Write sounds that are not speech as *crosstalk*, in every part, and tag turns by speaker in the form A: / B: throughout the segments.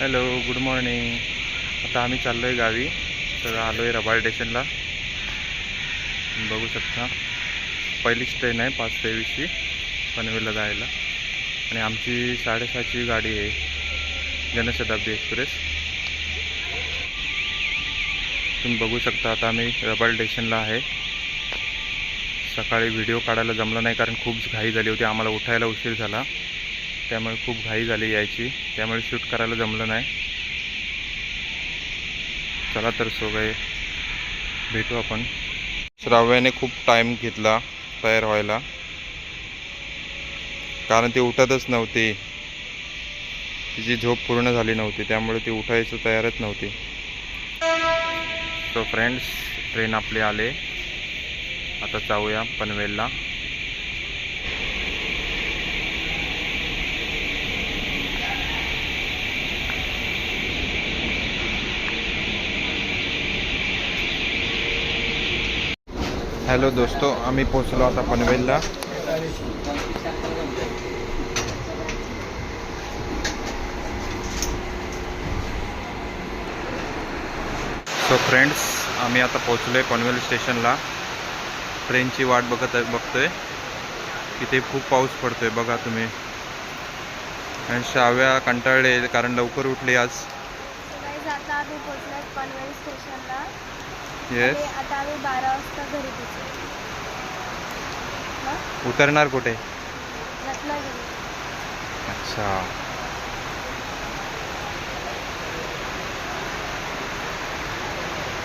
A: Hello good morning आता आम्ही चाललो आहे गावी तर आलो आहे रबाळ स्टेशनला बघू शकता. पहिलीच ट्रेन आहे पाच तेवीसची पनवेलला जायला. आणि आमची साडेसहाची गाडी आहे जनशताब्दी एक्सप्रेस. तुम्ही बघू शकता आता आम्ही रबाळ स्टेशनला आहे. सकाळी व्हिडिओ काढायला जमला नाही कारण खूप घाई झाली होती. आम्हाला उठायला उशीर झाला. त्यामुळे खूप घाई झाली यायची. त्यामुळे शूट करायला जमलं नाही. चला तर सोबत भेटू आपण. श्राव्याने खूप टाईम घेतला तयार व्हायला. कारण ती उठतच नव्हती. तिची झोप पूर्ण झाली नव्हती. त्यामुळे ती उठायचं तयारच नव्हती. सो फ्रेंड्स ट्रेन आपले आले. आता जाऊया पनवेलला. हॅलो दोस्तो आम्ही पोचलो आता पनवेलला. सो फ्रेंड्स आम्ही आता पोचलो आहे पनवेल स्टेशनला. ट्रेनची वाट बघत आहे बघतोय. तिथे खूप पाऊस पडतोय बघा तुम्ही. आणि शाव्या कंटाळले कारण लवकर उठले आज.
B: आम्ही पोचलो पनवेल स्टेशनला.
A: येस
B: आणि आता आम्ही बारा वाजता घरी हं?
A: उतरणार कुठे?
B: रत्नागिरी.
A: अच्छा.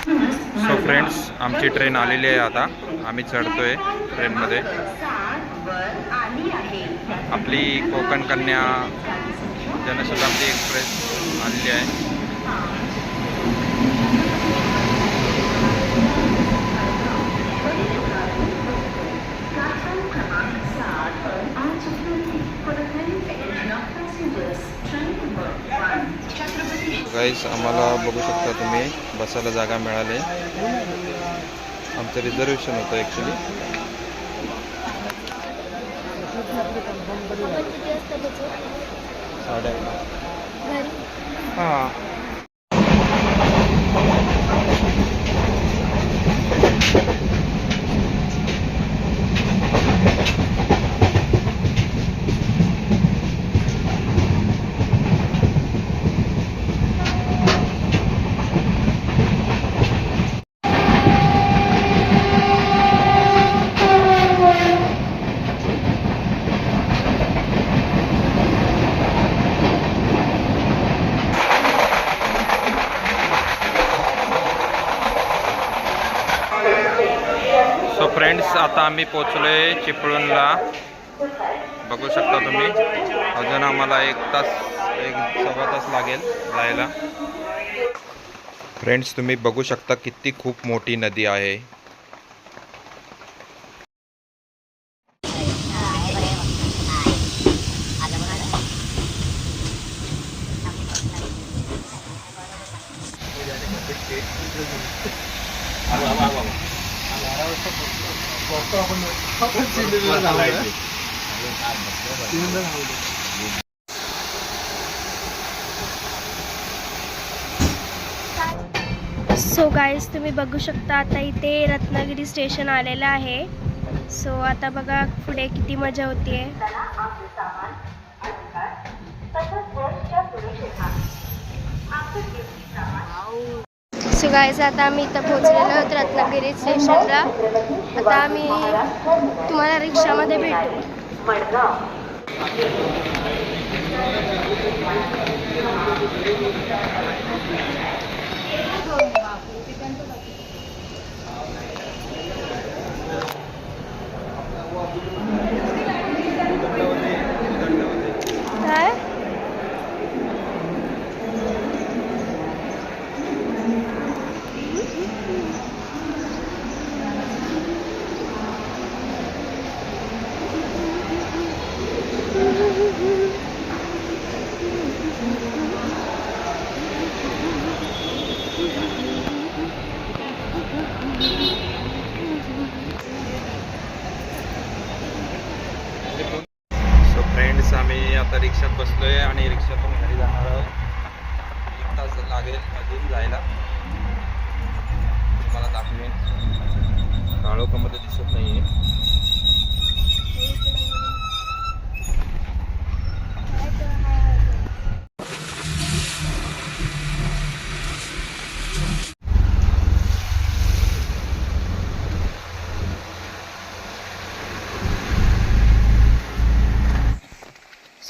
A: सो फ्रेंड्स आमची ट्रेन आलेली आहे आता. आम्ही चढतोय ट्रेनमध्ये आपली कोकण कन्या जनशताब्दी एक्सप्रेस आलेली आहे. गाईस आम्हाला बघू शकता तुम्ही बसायला जागा मिळाली. आमचं रिझर्वेशन होतं ॲक्च्युली साडे हां सो फ्रेंड्स आता आम्ही पोचलो आहे चिपळूणला. बघू शकता तुम्ही. अजून आम्हाला एक तास एक सव्वा तास लागेल जायला. फ्रेंड्स तुम्ही बघू शकता किती खूप मोठी नदी आहे. *laughs*
B: सो गाईज तुम्ही बघू शकता आता इथे रत्नागिरी स्टेशन आलेलं आहे. सो आता बघा पुढे किती मजा होतीये. सो गाईज आता आम्ही इथं पोहोचलेलो आहोत रत्नागिरी स्टेशनला. आता आम्ही तुम्हाला रिक्षामध्ये भेटू. काय
A: अजून जायला तुम्हाला दाखवेन काळोखामध्ये दिसत नाही आहे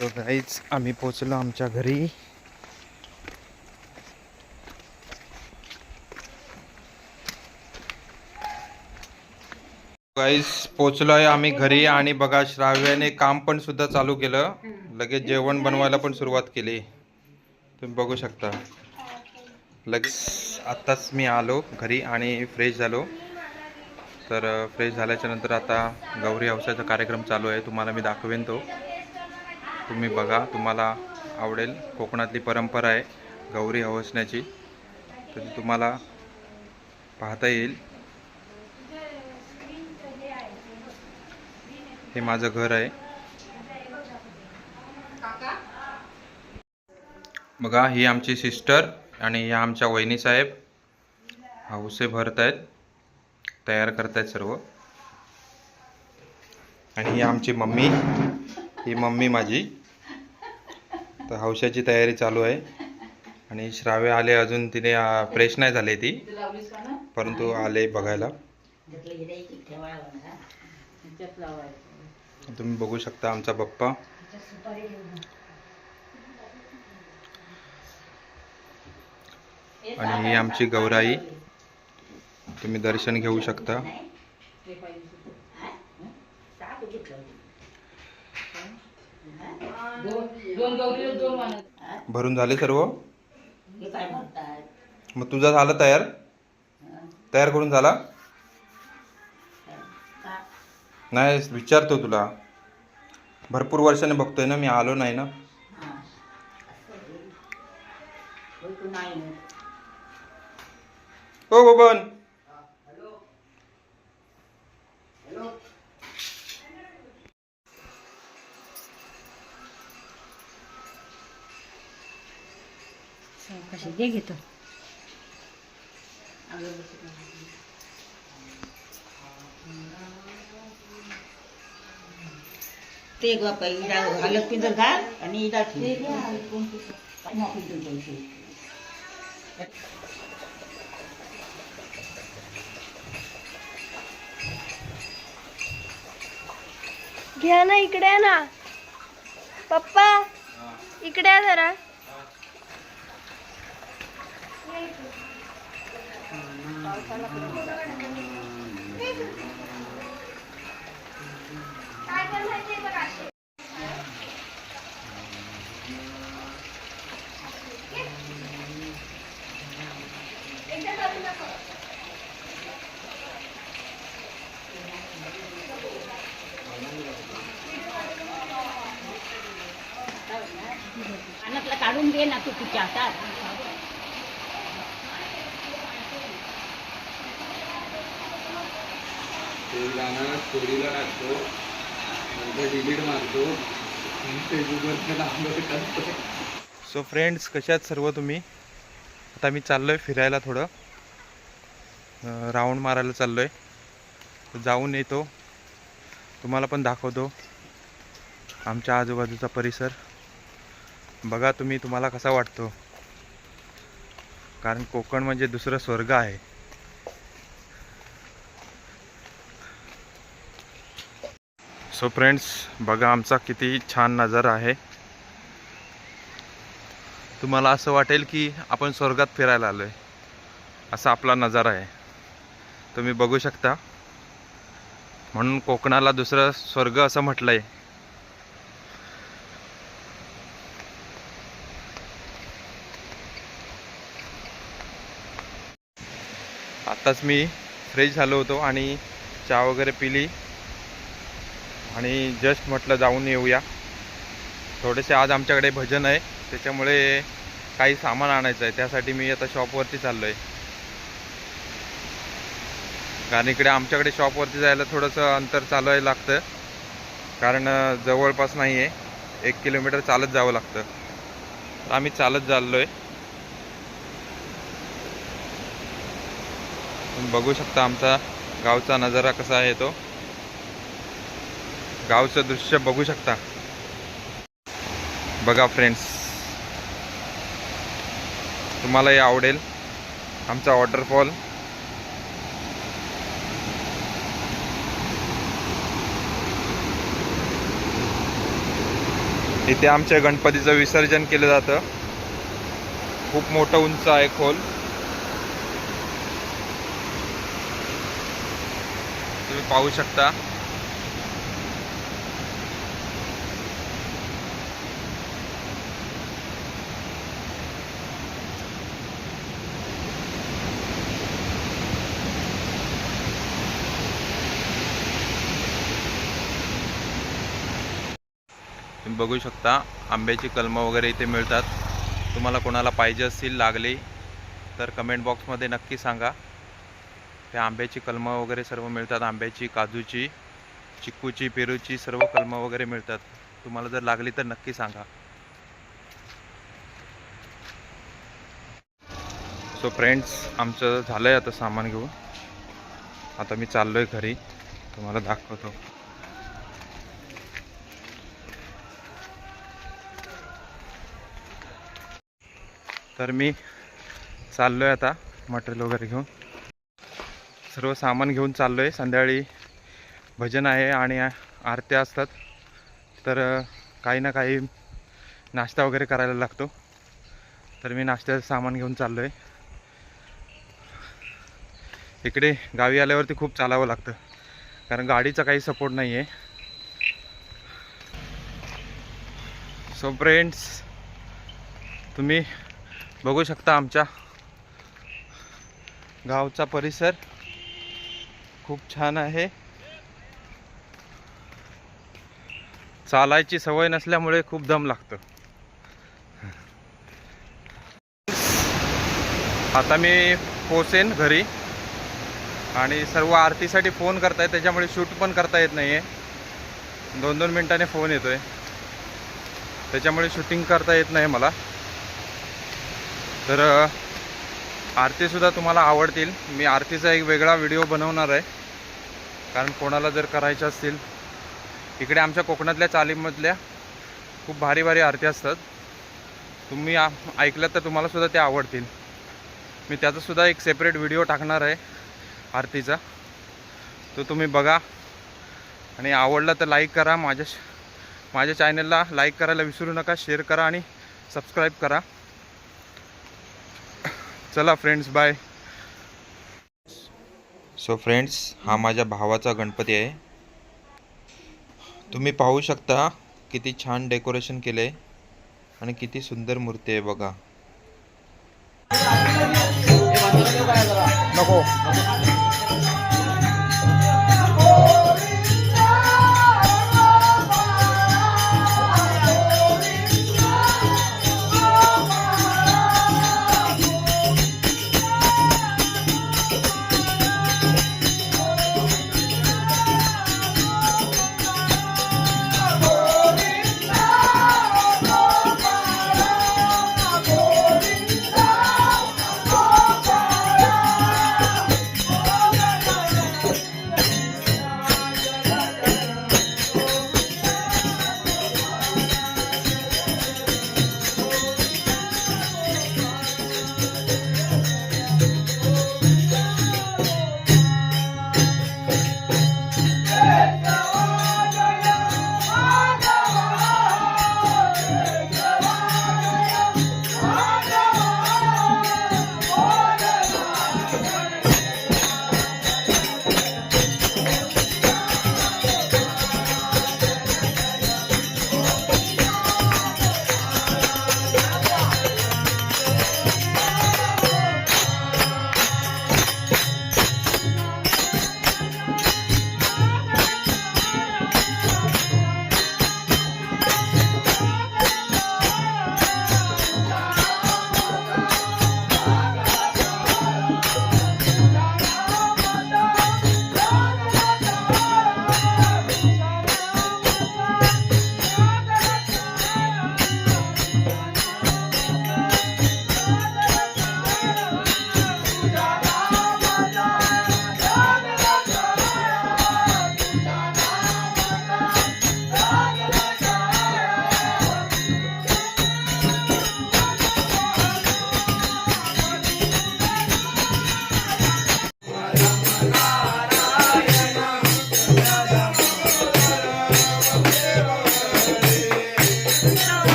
A: सो गाईज आम्ही पोचलो आमच्या घरी गाईज पोचलो आहे आम्ही घरी आणि बघा श्राव्याने काम पण सुद्धा चालू केलं लगेच जेवण बनवायला पण सुरुवात केली तुम्ही बघू शकता लगेच आत्ताच मी आलो घरी आणि फ्रेश झालो तर फ्रेश झाल्याच्यानंतर आता गौरी हौसाचा कार्यक्रम चालू आहे तुम्हाला मी दाखवेन तो तुम्ही बघा तुम्हाला आवडेल. कोकणातली परंपरा आहे गौरी हवसण्याची. तर तुम्हाला पाहता येईल. हे माझं घर आहे. बघा ही आमची सिस्टर आणि ह्या आमच्या वहिनी साहेब हौसे भरत आहेत तयार करतायत सर्व. आणि ही आमची मम्मी ही मम्मी माझी. तर हौशाची तयारी चालू आहे. आणि श्राव्य आले अजून तिने फ्रेश नाही झाली ती. परंतु आले बघायला. तुम्ही बघू शकता आमचा बप्पा आणि ही आमची गौराई. तुम्ही दर्शन घेऊ शकता.
C: दोन गौरी दोन मानत
A: भरून झाले सर्व?
C: हे काय म्हणताय?
A: मग तुझा झाला तयार? तयार करून झाला? नाही विचारतो तुला. भरपूर वर्षाने बघतोय ना मी आलो नाही ना. हो बबन
C: कशी दे घेतो. ते ग पहिला अलग पिंजर घाल आणि इडा.
B: घ्या ना इकडे ना. पप्पा इकडे जरा.
C: काढून दे ना तू तुझ्या हातात.
D: गाणं स्टोरीला टाकतो. नंतर डिलीट मारतो. फेसबुकवर डाउनलोड करतो
A: सो फ्रेंड्स कशात सर्व तुम्ही? आता मी चाललो आहे फिरायला थोडं. राऊंड मारायला चाललो आहे जाऊन येतो. तुम्हाला पण दाखवतो. आमच्या आजूबाजूचा परिसर. बघा तुम्ही तुम्हाला कसा वाटतो? कारण कोकण म्हणजे दुसरं स्वर्ग आहे. सो फ्रेंड्स बघा आमचा किती छान नजारा आहे. तुम्हाला असं वाटेल की आपण स्वर्गात फिरायला आलो आहे असा आपला नजारा आहे. तुम्ही बघू शकता. म्हणून कोकणाला दुसरं स्वर्ग असं म्हटलं आहे आत्ताच मी फ्रेश झालो होतो आणि चहा वगैरे पिली. आणि जस्ट म्हटलं जाऊन येऊया. थोडेसे आज आमच्याकडे भजन आहे. त्याच्यामुळे काही सामान आणायचं आहे. त्यासाठी मी आता शॉपवरती चाललो आहे कारण इकडे आमच्याकडे शॉपवरती जायला थोडंसं अंतर चालवायला लागतं. कारण जवळपास नाही आहे एक किलोमीटर चालत जावं लागतं. तर आम्ही चालत चाललो आहे बघू शकता आमचा गावचा नजारा कसा आहे तो. गावचं दृश्य बघू शकता. बघा फ्रेंड्स तुम्हालाही आवडेल आमचा वॉटरफॉल इथे आमच्या गणपतीचं विसर्जन केलं जातं. खूप मोठं उंच आहे खोल. तुम्ही पाहू शकता. तुम्ही बघू शकता आंब्याची कलमं वगैरे इथे मिळतात. तुम्हाला कोणाला पाहिजे असतील लागली तर कमेंट बॉक्समध्ये नक्की सांगा. त्या आंब्याची कलमं वगैरे सर्व मिळतात आंब्याची काजूची चिक्कूची पेरूची सर्व कलमं वगैरे मिळतात. तुम्हाला जर लागली तर नक्की सांगा. सो फ्रेंड्स आमचं झालं आहे आता सामान घेऊन. आता मी चाललो आहे घरी. तुम्हाला दाखवतो. तर मी चाललो आहे आता मटेरियल वगैरे घेऊन. सर्व सामान घेऊन चाललो आहे संध्याकाळी भजन आहे आणि आरत्या असतात. तर काही ना काही नाश्ता वगैरे करायला लागतो. तर मी नाश्त्याचं सामान घेऊन चाललो आहे इकडे गावी आल्यावरती खूप चालावं लागतं. कारण गाडीचा काही सपोर्ट नाही आहे सो फ्रेंड्स तुम्ही बघू शकता आमच्या गावचा परिसर खूप छान आहे. चालायची सवय नसल्यामुळे खूप दम लागतो. आता मी पोचेन घरी आणि सर्व आरतीसाठी फोन करताय त्याच्यामुळे शूट पण करता येत नाही आहे दोन दोन मिनटाने फोन येतोय. त्याच्यामुळे शूटिंग करता येत नाही मला. तर आरतीसुद्धा तुम्हाला आवडतील. मी आरतीचा एक वेगळा व्हिडिओ बनवणार आहे. कारण कोणाला जर करायच्या असतील इकडे आमच्या कोकणातल्या चालीमधल्या खूप भारी भारी आरती असतात. तुम्ही आ- ऐकलं तर तुम्हालासुद्धा त्या आवडतील. मी त्याचासुद्धा एक सेपरेट व्हिडिओ टाकणार आहे आरतीचा. तो तुम्ही बघा. आणि आवडला तर लाईक करा. माझ्या माझ्या चॅनलला लाईक करायला विसरू नका. शेअर करा आणि सबस्क्राईब करा. चला फ्रेंड्स बाय सो फ्रेंड्स हा माझ्या भावाचा गणपती आहे. तुम्ही पाहू शकता किती छान डेकोरेशन केलं आहे आणि किती सुंदर मूर्ती आहे बघा. नको.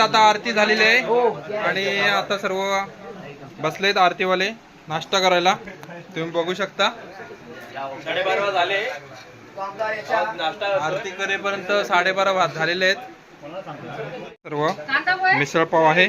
A: आता आरती झालेली आहे. आणि आता सर्व बसलेत आरतीवाले. नाश्ता करायला. तुम्ही बघू शकता. आरती करेपर्यंत साडेबारा भात झालेले आहेत. सर्व मिसळ पाव आहे.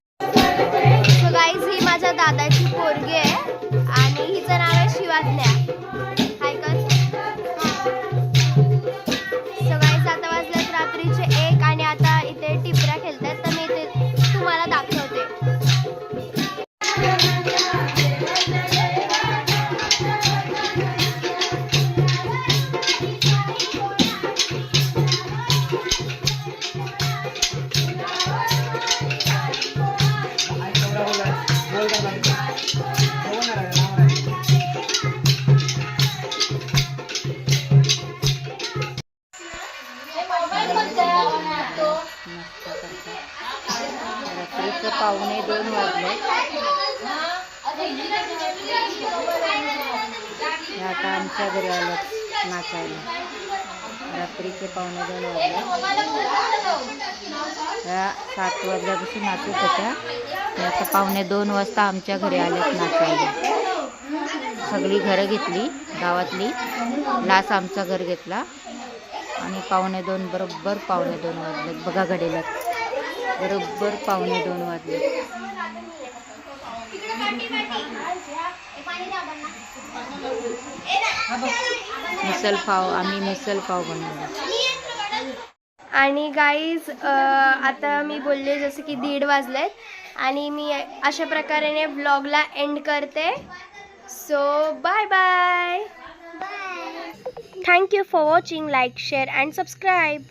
B: सो गाईज ही माझ्या दादाची पोरगी आहे आणि हिचं नाव आहे शिवाज्ञा. खायला रात्रीचे
C: पावणे दोन वाजले. सात वाजल्यापासून नाचत होत्या. आता पावणे दोन वाजता आमच्या घरी आलेत नाचायला. सगळी घरं घेतली गावातली. लास आमचा घर घेतला. आणि पावणे दोन बरोबर पावणे दोन वाजले. बघा घडीला. बरोबर पावणे दोन वाजले. मिसल पाव आम्ही मिसल पाव बनवला
B: आणि गाईज आता मी बोलले जसं की दीड वाजलेत आणि मी अशा प्रकारे ब्लॉगला एंड करते. So bye bye thank you for watching like share and subscribe